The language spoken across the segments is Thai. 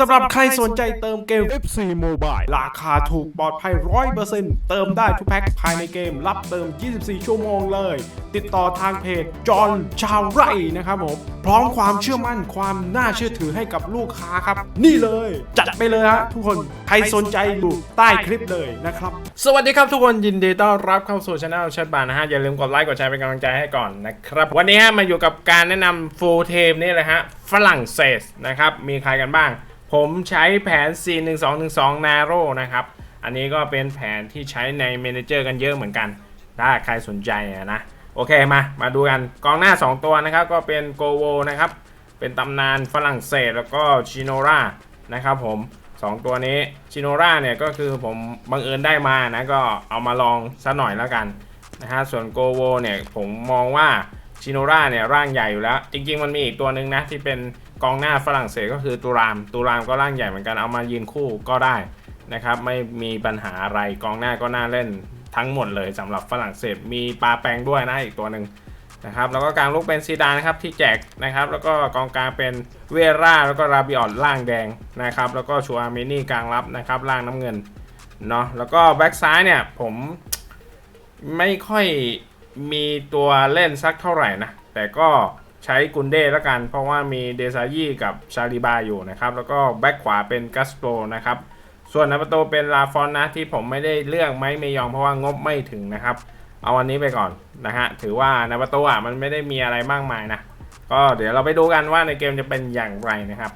สำหรับใครสนใจเติมเกม FC Mobile ราคาถูกปลอดภัย 100%เติมได้ทุกแพ็คภายในเกม รับเติม 24 ชั่วโมงเลย ติดต่อทางเพจจอห์นชาวไร่นะครับผม พร้อมความเชื่อมั่นความน่าเชื่อถือให้กับลูกค้าครับ นี่เลย จัดไปเลยฮะทุกคนใครสนใจอยู่ใต้คลิปเลยนะครับ สวัสดีครับทุกคนยินดีต้อนรับเข้าสู่ช anel ชัดบานนะฮะ อย่าลืมกดไลค์กดแชร์เป็นกำลังใจให้ก่อนนะครับ วันนี้ฮะมาอยู่กับการแนะนำ full team นี่เลยฮะฝรั่งเศสนะครับมีใครกันบ้าง ผมใช้แผน41212 Narrow นะครับ อันนี้ก็เป็นแผนที่ใช้ใน Manager กันเยอะเหมือนกัน ถ้าใครสนใจนะ โอเคมา มาดูกันกองหน้า 2 ตัวนะครับ ก็เป็นโกโวนะครับ เป็นตำนานฝรั่งเศสแล้วก็ชิโนรานะครับผม 2 ตัวนี้ชิโนราเนี่ยก็คือผมบังเอิญได้มานะ ก็เอามาลองสักหน่อยแล้วกันนะฮะ ส่วนโกโวเนี่ยผมมองว่า ชิโนราเนี่ยร่างใหญ่อยู่แล้ว จริง ๆ มันมีอีกตัวหนึ่งนะ ที่เป็นกองหน้าฝรั่งเศสก็คือตูรามตูรามก็ร่างใหญ่เหมือนกันเอามายืนคู่ก็ได้นะครับไม่มีปัญหาอะไรกองหน้าก็น่าเล่นทั้งหมดเลยสำหรับฝรั่งเศสมีปลาแปลงด้วยนะอีกตัวหนึ่งนะครับแล้วก็กลางลูกเป็นซีดานนะครับที่แจกนะครับแล้วก็กองกลางเป็นเวร่าแล้วก็ราบิออนล่างแดงนะครับแล้วก็ชัวร์มินี่กลางรับนะครับล่างน้ำเงินเนาะแล้วก็แบ็กซ้ายเนี่ยผมไม่ค่อย มีตัวเล่นสักเท่าไหร่นะ แต่ก็ใช้กุนเด้แล้วกัน เพราะว่ามีเดซายี่กับชาลิบาอยู่นะครับ แล้วก็แบ็กขวาเป็นกัสโปรนะครับ ส่วนในประตูเป็นลาฟอนนะที่ผมไม่ได้เลือกไม่เมยองเพราะว่างบไม่ถึงนะครับ เอาวันนี้ไปก่อนนะฮะ ถือว่าในประตูอะมันไม่ได้มีอะไรมากมายนะ ก็เดี๋ยวเราไปดูกันว่าในเกมจะเป็นอย่างไรนะครับ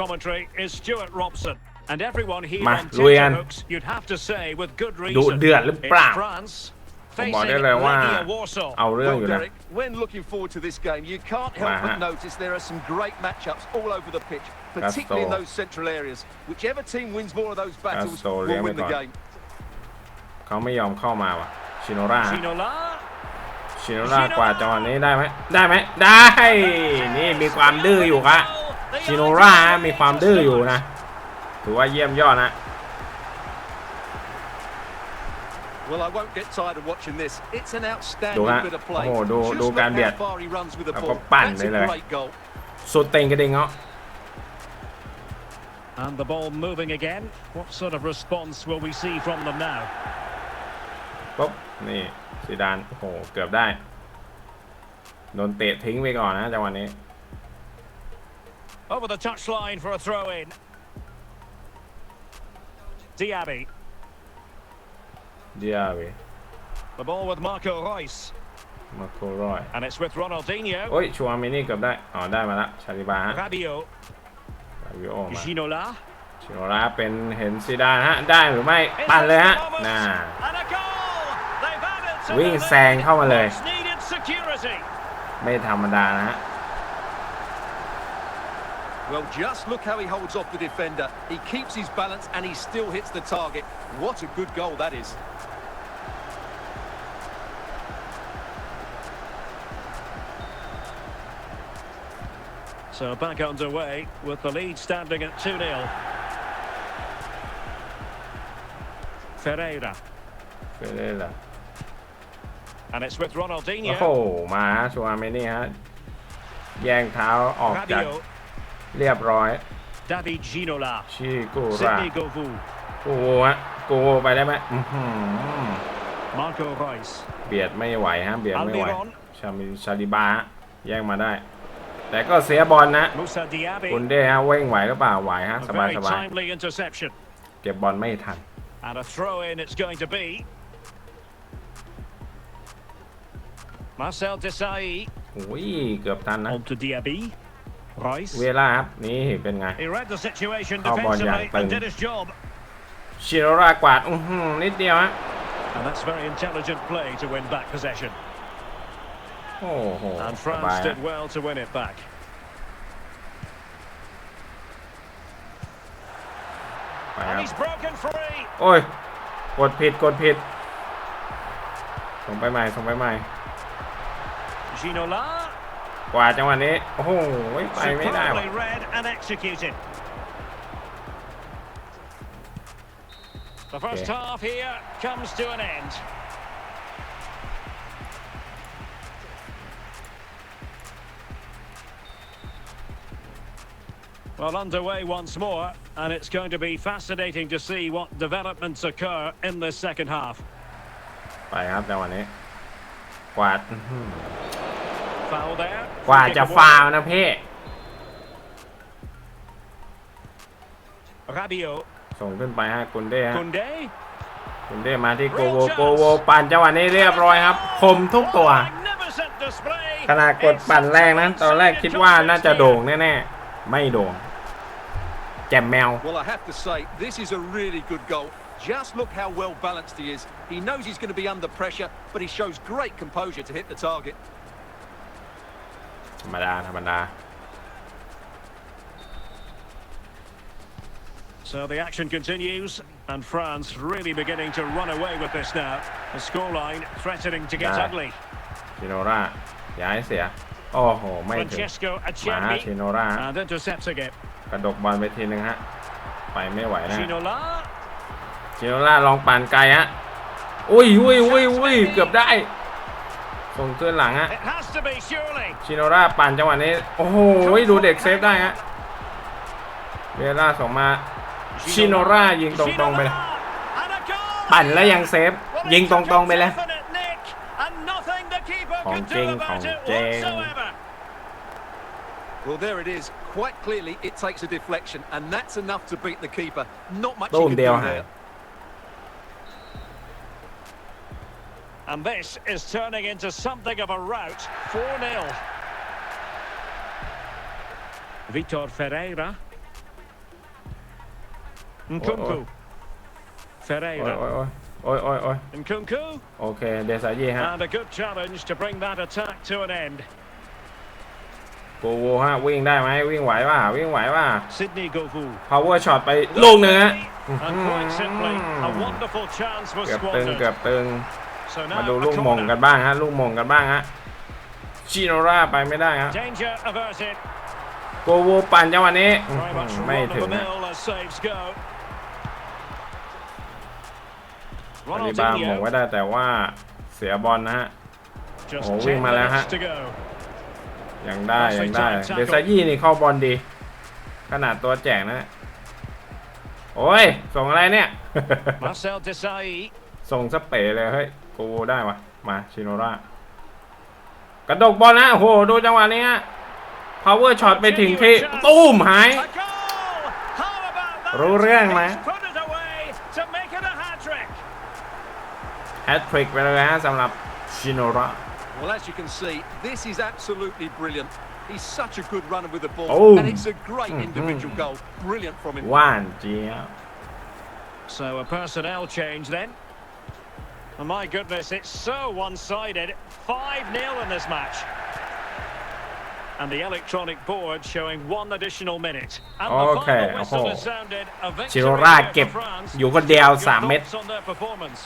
Commentary is Stuart Robson. And everyone here มา on ลุยกัน tenterhooks, you'd have to say with good ดุ reason. เดือดหรือเปล่า It's France ผมบอก facing ได้เลยว่า Legia Warsaw. เอาเรื่อง Well, อยู่นะ Derek, when looking forward to this game, you can't help Wow. but notice there are some great matchups all over the pitch, particularly in Castro. those central areas. Whichever team wins more of those battles Castro, will ลี้ยง win ไป the ก่อน game. เขาไม่ยอมเข้ามาว่ะชิโนรา Ginola. ชิโนรากว่าดจังหวะนี้ได้ไหมได้ไหมได้นี่มีความดื้ออยู่ครับชิโนรามีความดื้ออยู่นะถือว่าเยี่ยมยอดนะ Well, I won't get tired of watching this. It's an ดู outstanding ฮะ bit of โอ้ play. โหดู Just ดู look การเบียด how far he runs with the แล้วก็ ball. ปั่น That's ได้ a เลย great goal. สุดเต็งกระเด้งเนาะ And the ball moving again. What sort of response will we see from them now? ปุ๊บ นี่ซีดาน โอ้โห เกือบได้ โดนเตะทิ้งไปก่อนนะจังหวะนี้ Over the touchline for a throw in. Diaby. เดียเว The ball with Marco Reus. มาโครอย And it's with Ronaldinho. โอ้ยชัวร์มินี่เกือบได้อ๋อได้มาละชาลิบาฮะ Rabiot. ลาวิโอมา Ginola. ชิโนราเป็นเห็นซีดานฮะได้หรือไม่ปั่นเลยฮะน่า And a goal! They've added to วิ่ง the แซงเข้ามาเลย much needed security. ไม่ธรรมดานะฮะ Well, just look how he holds off the defender. He keeps his balance and he still hits the target. What a good goal that is. So back underway with the lead standing at 2 0. Ferreira. เฟรเล่ล่ะ And it's with โอ้โห Ronaldinho. มาฮะชัวร์มินี่ฮะ แย่งเท้าออกจาก Rabiot. เรียบร้อย David Ginola. ชิกูรา Sidney Govou. กูฮะกูไปได้ไหมอื้อหือ Marco Reus. เบียดไม่ไหวฮะเบียดไม่ไหว Almiron ชามิชาลิบาฮะแย่งมาได้ แต่ก็เสียบอลนะ Moussa Diaby. คุณเด้ฮะเว่งไหวหรือเปล่าไหวฮะ A สบาย very สบาย timely interception. เก็บบอลไม่ทัน And a throw in it's going to be. Marcel Desailly โอ้ยเกือบทันนะ on to Diaby. Reus. เวลาครับนี่เป็นไง He read the situation How about defensively Yang and Peng? did his job. ชิโนรากวาดอื้อหือนิดเดียวฮะ And that's very intelligent play to win back possession. โอ้โห And สบาย France ฮะ did well to win it back. ไปค And รับ he's broken free. โอ้ย กดผิดกดผิด ส่งไปใหม่ส่งไปใหม่ Ginola. กว่าดจังหวะนี้ โอ้โห ไปไม่ได้ว่ะ Superbly read and executed. The first Okay. half here comes to an end. Well, underway once more, and it's going to be fascinating to see what developments occur in the second half. ไปครับจังหวะนี้ กวาดอื้อหือ Foul there. กว่าจะ Free kick ฟา away. วนะพี่ Rabiot. ส่งขึ้นไปฮะกุนเด้ฮะ Kunde. กุนเด้มาที่โกโวโกโวปั่นจังหวะนี้เรียบร้อยครับ คมทุกตัว Magnificent display. ขนาดกดปั่นแรกนะตอนแรกคิดว่าน่าจะโด่งแน่ๆ ไม่โด่งแจ่มแมว Well, I have to say, this is a really good goal. Just look how well balanced he is. He knows he's going to be under pressure, but he shows great composure to hit the target. ธรรมดา ธรรมดา So the action continues, and France really beginning to run away with this now. The scoreline threatening to get Nah. ugly. ชิโนราอย่าให้เสีย โอ้โห ไม่ถึง Francesco มาฮะ Acerbi ชิโนราฮะ and intercepts again. กระดกบอลไปทีนึงฮะ ไปไม่ไหวนะ Ginola. ชิโนราลองปั่นไกลฮะ อุ้ยอุ้ยอุ้ยอุ้ยเกือบได้ ส่งขึ้นหลังฮะ It has to be surely. ชิโนราปั่นจังหวะนี้ โอ้โห ดูเด็กเซฟได้ฮะ เวล่าส่งมา ชิโนรายิงตรงๆไปเลย Ginola. And a goal. ปั่นแล้วยังเซฟ Well, ยิง it's ต a รงๆไปเลย definite nick, and nothing the keeper Hong could do Jing, about Hong it Jing. whatsoever. Well, there it is. Quite clearly, it takes a deflection, and that's enough to beat the keeper. Not much he ตูม could เดียว do หาย there. And this is turning into something of a rout. 4-0. Vitor Ferreira. Nkunku. โอ้ย Ferreira. โอ้ยโอ้ยโอ้ยโอ้ย Nkunku. โอเค เดซายี่ฮะ And a good challenge to bring that attack to an end. โกโวฮะ วิ่งได้ไหมวิ่งไหวป่ะ วิ่งไหวป่ะ Sydney Govou. power shot ไปลูกหนึ่งฮะ And quite simply, a wonderful chance was เกือบตึง เกือบ squandered. ตึง So มา now ดู a ลูกหมง corner. กันบ้างฮะลูกหมงกันบ้างฮะชิโนราไปไม่ได้ฮะ Danger averted. โกโวปั่นจังหวะนี้ Very much ไม่ run of ถึ the งนะ mill as saves go. อลิบาหมงไว้ Ronaldinho. ได้แต่ว่าเสียบอลนะฮะ Just Oh, 10 wing mà là minutes ha. to go. ยังได้ That's ยังได้ right, tackle. เดซายี่นี่เข้าบอลดี ขนาดตัวแจกนะ โอ้ย ส่งอะไรเนี่ย Marcel Desailly. ส่งสเปรย์เลยเฮ้ยกูได้วะมาชิโนรากระดกบอลนะโอ้โหดูจังหวะนี้ฮะ power shot ไปถึงที่ตุ้มหาย A goal! How about that? รู้เรื่องไหม He's put it away to make it a hat-trick. แฮตทริกไปเลยฮะสำหรับชิโนรา Well, as you can see, this is absolutely brilliant. He's such a good runner with the ball, Boom. and it's a great Mhm. individual goal. Brilliant from him. ว่านเจี๊ยบ So a personnel change then. Oh, my goodness, it's so one-sided. 5-0 in this match. And the electronic board showing one additional minute. And the Okay, final whistle oh. has sounded. A victory ชิโนรา here เก็บ for France. อยู่คนเดียว Your 3เม็ด thoughts on their performance?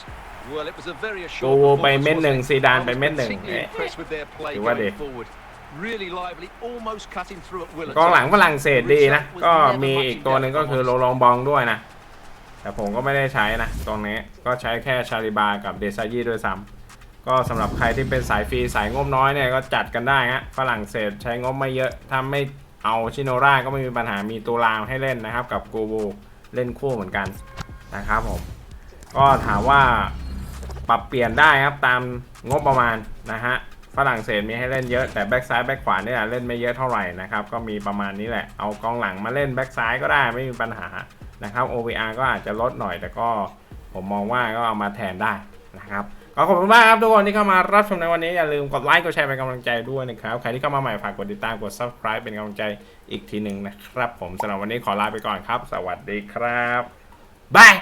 Well, it was a very โก assured โวไป performance, เม็ดหนึ่ง wasn't ซี it? ดาน I ไป was เม็ดหนึ่ง particularly impressed with their play ถือว่าดี going forward. Really lively, almost cutting through at will. at กองหลัง times. ฝรั่งเศสดีนะ ก็มีอีกตัวหนึ่งก็คือโรลองบองด้วยนะ แต่ผมก็ไม่ได้ใช้นะ ตรงนี้ก็ใช้แค่ชาลิบากับเดซายี่ด้วยซ้ำก็สำหรับใครที่เป็นสายฟรีสายงบน้อยเนี่ยก็จัดกันได้ฮะฝรั่งเศสใช้งบไม่เยอะถ้าไม่เอาชิโนราก็ไม่มีปัญหามีตูรามให้เล่นนะครับ กับกูบูเล่นคู่เหมือนกันนะครับผมก็ถามว่าปรับเปลี่ยนได้ครับตามงบประมาณนะฮะฝรั่งเศสมีให้เล่นเยอะแต่แบ็กซ้ายแบ็กขวาเนี่ยเล่นไม่เยอะเท่าไหร่นะครับก็มีประมาณนี้แหละเอากองหลังมาเล่นแบ็กซ้ายก็ได้ไม่มีปัญหา นะครับ OVR ก็อาจจะลดหน่อยแต่ก็ผมมองว่าก็เอามาแทนได้นะครับก็ขอบคุณมากครับทุกคนที่เข้ามารับชมในวันนี้อย่าลืมกดไลค์กดแชร์เป็นกำลังใจด้วยนะครับใครที่เข้ามาใหม่ฝากกดติดตามกด subscribe เป็นกำลังใจอีกทีหนึ่งนะครับ ผมสำหรับวันนี้ขอลาไปก่อนครับ สวัสดีครับบาย